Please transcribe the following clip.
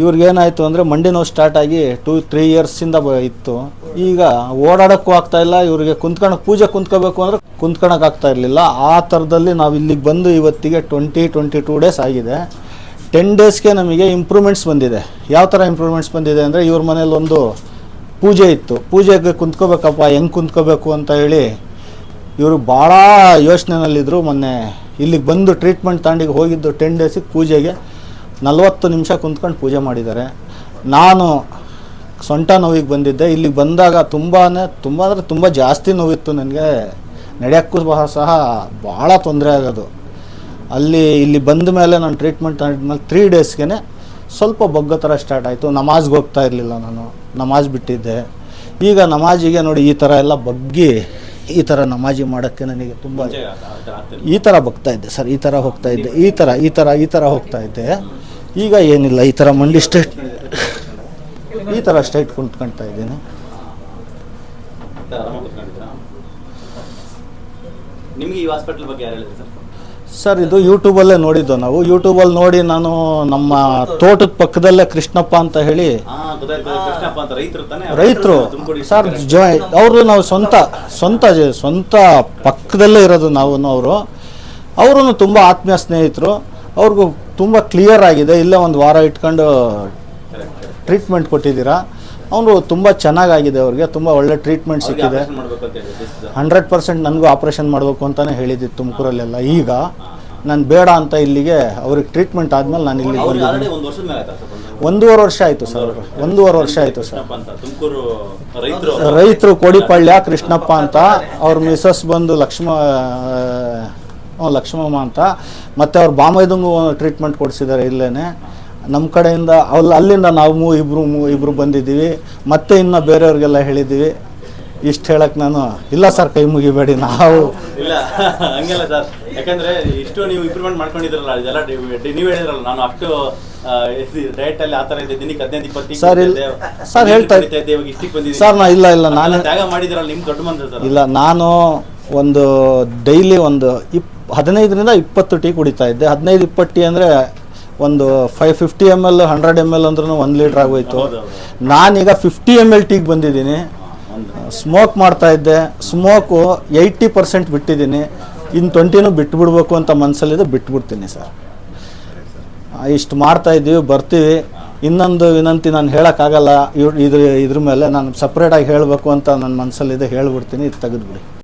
ಇವ್ರಿಗೇನಾಯಿತು ಅಂದರೆ ಮಂಡಿ ನೋವು ಸ್ಟಾರ್ಟ್ ಆಗಿ ಟೂ ತ್ರೀ ಇಯರ್ಸಿಂದ ಇತ್ತು. ಈಗ ಓಡಾಡೋಕ್ಕೂ ಆಗ್ತಾ ಇಲ್ಲ, ಇವ್ರಿಗೆ ಕುಂತ್ಕೊಳಕ್ಕೆ ಪೂಜೆ ಕುಂತ್ಕೋಬೇಕು ಅಂದರೆ ಕುಂತ್ಕೊಳಕ್ಕೆ ಆಗ್ತಾ ಇರಲಿಲ್ಲ. ಆ ಥರದಲ್ಲಿ ನಾವು ಇಲ್ಲಿಗೆ ಬಂದು ಇವತ್ತಿಗೆ ಟ್ವೆಂಟಿ ಟ್ವೆಂಟಿ ಟೂ ಡೇಸ್ ಆಗಿದೆ ಟೆನ್ ಡೇಸ್ಗೆ ನಮಗೆ ಇಂಪ್ರೂವ್ಮೆಂಟ್ಸ್ ಬಂದಿದೆ. ಯಾವ ಥರ ಇಂಪ್ರೂವ್ಮೆಂಟ್ಸ್ ಬಂದಿದೆ ಅಂದರೆ ಇವ್ರ ಮನೇಲಿ ಒಂದು ಪೂಜೆ ಇತ್ತು. ಪೂಜೆಗೆ ಕುಂತ್ಕೋಬೇಕಪ್ಪ, ಹೆಂಗೆ ಕುಂತ್ಕೋಬೇಕು ಅಂತ ಹೇಳಿ ಇವರು ಭಾಳ ಯೋಚನೆನಲ್ಲಿದ್ದರು ಮೊನ್ನೆ. ಇಲ್ಲಿಗೆ ಬಂದು ಟ್ರೀಟ್ಮೆಂಟ್ ತಾಂಡಿಗೆ ಹೋಗಿದ್ದು ಟೆನ್ ಡೇಸಿಗೆ ಪೂಜೆಗೆ. ನಲವತ್ತು ನಿಮಿಷ ಕುಂತ್ಕೊಂಡು ಪೂಜೆ ಮಾಡಿದ್ದಾರೆ. ನಾನು ಸೊಂಟ ನೋವಿಗೆ ಬಂದಿದ್ದೆ. ಇಲ್ಲಿಗೆ ಬಂದಾಗ ತುಂಬಾ ತುಂಬ ಅಂದರೆ ತುಂಬ ಜಾಸ್ತಿ ನೋವಿತ್ತು ನನಗೆ. ನಡೆಯೋಕ್ಕೂ ಸಹ ಸಹ ಭಾಳ ತೊಂದರೆ ಆಗೋದು. ಅಲ್ಲಿ ಇಲ್ಲಿ ಬಂದ ಮೇಲೆ ನಾನು ಟ್ರೀಟ್ಮೆಂಟ್ ಮೇಲೆ ತ್ರೀ ಡೇಸ್ಗೆ ಸ್ವಲ್ಪ ಬಗ್ಗೋ ಥರ ಸ್ಟಾರ್ಟ್ ಆಯಿತು. ನಮಾಜ್ಗೆ ಹೋಗ್ತಾ ಇರಲಿಲ್ಲ ನಾನು. ನಮಾಜ್ ಬಿಟ್ಟಿದ್ದೆ. ಈಗ ನಮಾಜಿಗೆ ನೋಡಿ ಈ ಥರ ಎಲ್ಲ ಬಗ್ಗಿ ಈ ಥರ ನಮಾಜಿ ಮಾಡೋಕ್ಕೆ ನನಗೆ ತುಂಬ. ಈ ಥರ ಬಗ್ತಾ ಇದ್ದೆ. ಸರ್ ಈ ಥರ ಹೋಗ್ತಾ ಇದ್ದೆ. ಈ ಥರ ಈ ಥರ ಈ ಥರ ಹೋಗ್ತಾ ಇದ್ದೆ. ಈಗ ಏನಿಲ್ಲ ಈ ಥರ ಮಂಡಿ ಸ್ಟೇಟ್ ಈ ಥರ ಸ್ಟೇಟ್ ಕುಂತ್ಕೊಳ್ತಾ ಇದ್ದೀನಿ ಮತ್ತೆ ಆರಾಮಾಗಿ ಕೂತ್ಕೊಂಡಿದ್ದೀರಾ? ನಿಮ್ಗೆ ಈ ಹಾಸ್ಪಿಟಲ್ ಬಗ್ಗೆ ಯಾರು ಹೇಳಿದ್ರು ಸರ್? ಸರ್ ಇದು ಯೂಟ್ಯೂಬಲ್ಲೇ ನೋಡಿದ್ದು ನಾವು. ಯೂಟ್ಯೂಬಲ್ಲಿ ನೋಡಿ ನಾನು ನಮ್ಮ ತೋಟದ ಪಕ್ಕದಲ್ಲೇ ಕೃಷ್ಣಪ್ಪ ಅಂತ ಹೇಳಿ. ರೈತರು ಸರ್ ಜಾಯ್ ಅವರು ನಾವು ಸ್ವಂತ ಸ್ವಂತ ಸ್ವಂತ ಪಕ್ಕದಲ್ಲೇ ಇರೋದು ನಾವು ಅವರು. ಅವರು ತುಂಬ ಆತ್ಮೀಯ ಸ್ನೇಹಿತರು. ಅವ್ರಿಗೂ ತುಂಬ ಕ್ಲಿಯರ್ ಆಗಿದೆ. ಇಲ್ಲೇ ಒಂದು ವಾರ ಇಟ್ಕೊಂಡು ಟ್ರೀಟ್ಮೆಂಟ್ ಕೊಟ್ಟಿದ್ದೀರಾ. ಅವನು ತುಂಬ ಚೆನ್ನಾಗಾಗಿದೆ ಅವ್ರಿಗೆ. ತುಂಬ ಒಳ್ಳೆ ಟ್ರೀಟ್ಮೆಂಟ್ ಸಿಕ್ಕಿದೆ. ಹಂಡ್ರೆಡ್ ಪರ್ಸೆಂಟ್ ನನಗೂ ಆಪ್ರೇಷನ್ ಮಾಡಬೇಕು ಅಂತಲೇ ಹೇಳಿದ್ದೆ ತುಮಕೂರಲ್ಲೆಲ್ಲ. ಈಗ ನಾನು ಬೇಡ ಅಂತ ಇಲ್ಲಿಗೆ ಅವ್ರಿಗೆ ಟ್ರೀಟ್ಮೆಂಟ್ ಆದಮೇಲೆ ನಾನು ಇಲ್ಲಿಗೆ ಬಂದಿದ್ದೀನಿ. ಒಂದೂವರೆ ವರ್ಷ ಆಯಿತು ಸರ್. ಒಂದೂವರೆ ವರ್ಷ. ಆಯಿತು ಸರ್. ರೈತರು. ರೈತರು ಕೋಡಿಪಳ್ಯ ಕೃಷ್ಣಪ್ಪ ಅಂತ ಅವ್ರ ಮಿಸಸ್ ಬಂದು ಲಕ್ಷ್ಮ ಲಕ್ಷ್ಮಮ್ಮ ಅಂತ. ಮತ್ತು ಅವ್ರು ಬಾಮೈದಂಗು ಟ್ರೀಟ್ಮೆಂಟ್ ಕೊಡಿಸಿದ್ದಾರೆ ಇಲ್ಲೇ ನಮ್ಮ ಕಡೆಯಿಂದ ಅಲ್ಲಿ ಅಲ್ಲಿಂದ ನಾವು ಮೂ ಇಬ್ಬರು ಮೂ ಇಬ್ಬರು ಬಂದಿದ್ದೀವಿ. ಮತ್ತೆ ಇನ್ನು ಬೇರೆಯವ್ರಿಗೆಲ್ಲ ಹೇಳಿದ್ದೀವಿ. ಇಷ್ಟು ಹೇಳಕ್ಕೆ ನಾನು ಇಲ್ಲ ಸರ್ ಕೈ ಮುಗಿಬೇಡಿ ನಾವು. ಇಲ್ಲ ಹಂಗೆಲ್ಲ ಸರ್. ಯಾಕಂದ್ರೆ ಇಷ್ಟು ನೀವು ಇಂಪ್ರೂವ್ಮೆಂಟ್ ಮಾಡ್ಕೊಂಡಿದ್ರಲ್ಲ ಇದೆಲ್ಲ ನೀವು ಹೇಳಿದ್ರಲ್ಲ ನಾನು ಅಷ್ಟು ಡಯಟ್ ಅಲ್ಲಿ ಆತರ ಇದೆ ದಿನಕ್ಕೆ ಹದಿನೈದು ಇಪ್ಪತ್ತು ಸರ್, ಇಲ್ಲ. ಸರ್, ಹೇಳ್ತಾ ಇವಾಗ ಇಷ್ಟಕ್ಕೆ ಬಂದಿದ್ದೀನಿ. ಸರ್ ನಾ ಇಲ್ಲ ಇಲ್ಲ ನಾನು ತ್ಯಾಗ ಮಾಡಿದ್ರಲ್ಲ ನಿಮ್ಮ ದೊಡ್ಡ ಮಂದಿ ಸರ್. ಇಲ್ಲ ನಾನು ಒಂದು ಡೈಲಿ ಒಂದು ಇಪ್ ಹದಿನೈದರಿಂದ ಇಪ್ಪತ್ತು ಟೀ ಕುಡಿತಾ ಇದ್ದೆ. ಹದಿನೈದು ಇಪ್ಪತ್ತು ಟೀ ಅಂದರೆ ಒಂದು five fifty M L hundred M L ಅಂದ್ರೂ ಒಂದು ಲೀಟ್ರ್ ಆಗೋಯ್ತು. ನಾನೀಗ ಫಿಫ್ಟಿ ಎಂ ಎಲ್ ಟೀಗೆ ಬಂದಿದ್ದೀನಿ. ಸ್ಮೋಕ್ ಮಾಡ್ತಾ ಇದ್ದೆ. ಸ್ಮೋಕು ಏಯ್ಟಿ ಪರ್ಸೆಂಟ್ ಬಿಟ್ಟಿದ್ದೀನಿ. ಇನ್ನು ಟ್ವೆಂಟಿನೂ ಬಿಟ್ಬಿಡ್ಬೇಕು ಅಂತ ಮನಸ್ಸಲ್ಲಿದೆ ಬಿಟ್ಬಿಡ್ತೀನಿ ಸರ್. ಇಷ್ಟು ಮಾಡ್ತಾ ಇದ್ದೀವಿ ಬರ್ತೀವಿ. ಇನ್ನೊಂದು ವಿನಂತಿ ನಾನು ಹೇಳೋಕ್ಕಾಗಲ್ಲ. ಇವ್ರು ಇದ್ರ ಇದ್ರ ಮೇಲೆ ನಾನು ಸಪ್ರೇಟಾಗಿ ಹೇಳಬೇಕು ಅಂತ ನನ್ನ ಮನಸ್ಸಲ್ಲಿದೆ ಹೇಳ್ಬಿಡ್ತೀನಿ ಇದು ತೆಗೆದ್ಬಿಡಿ.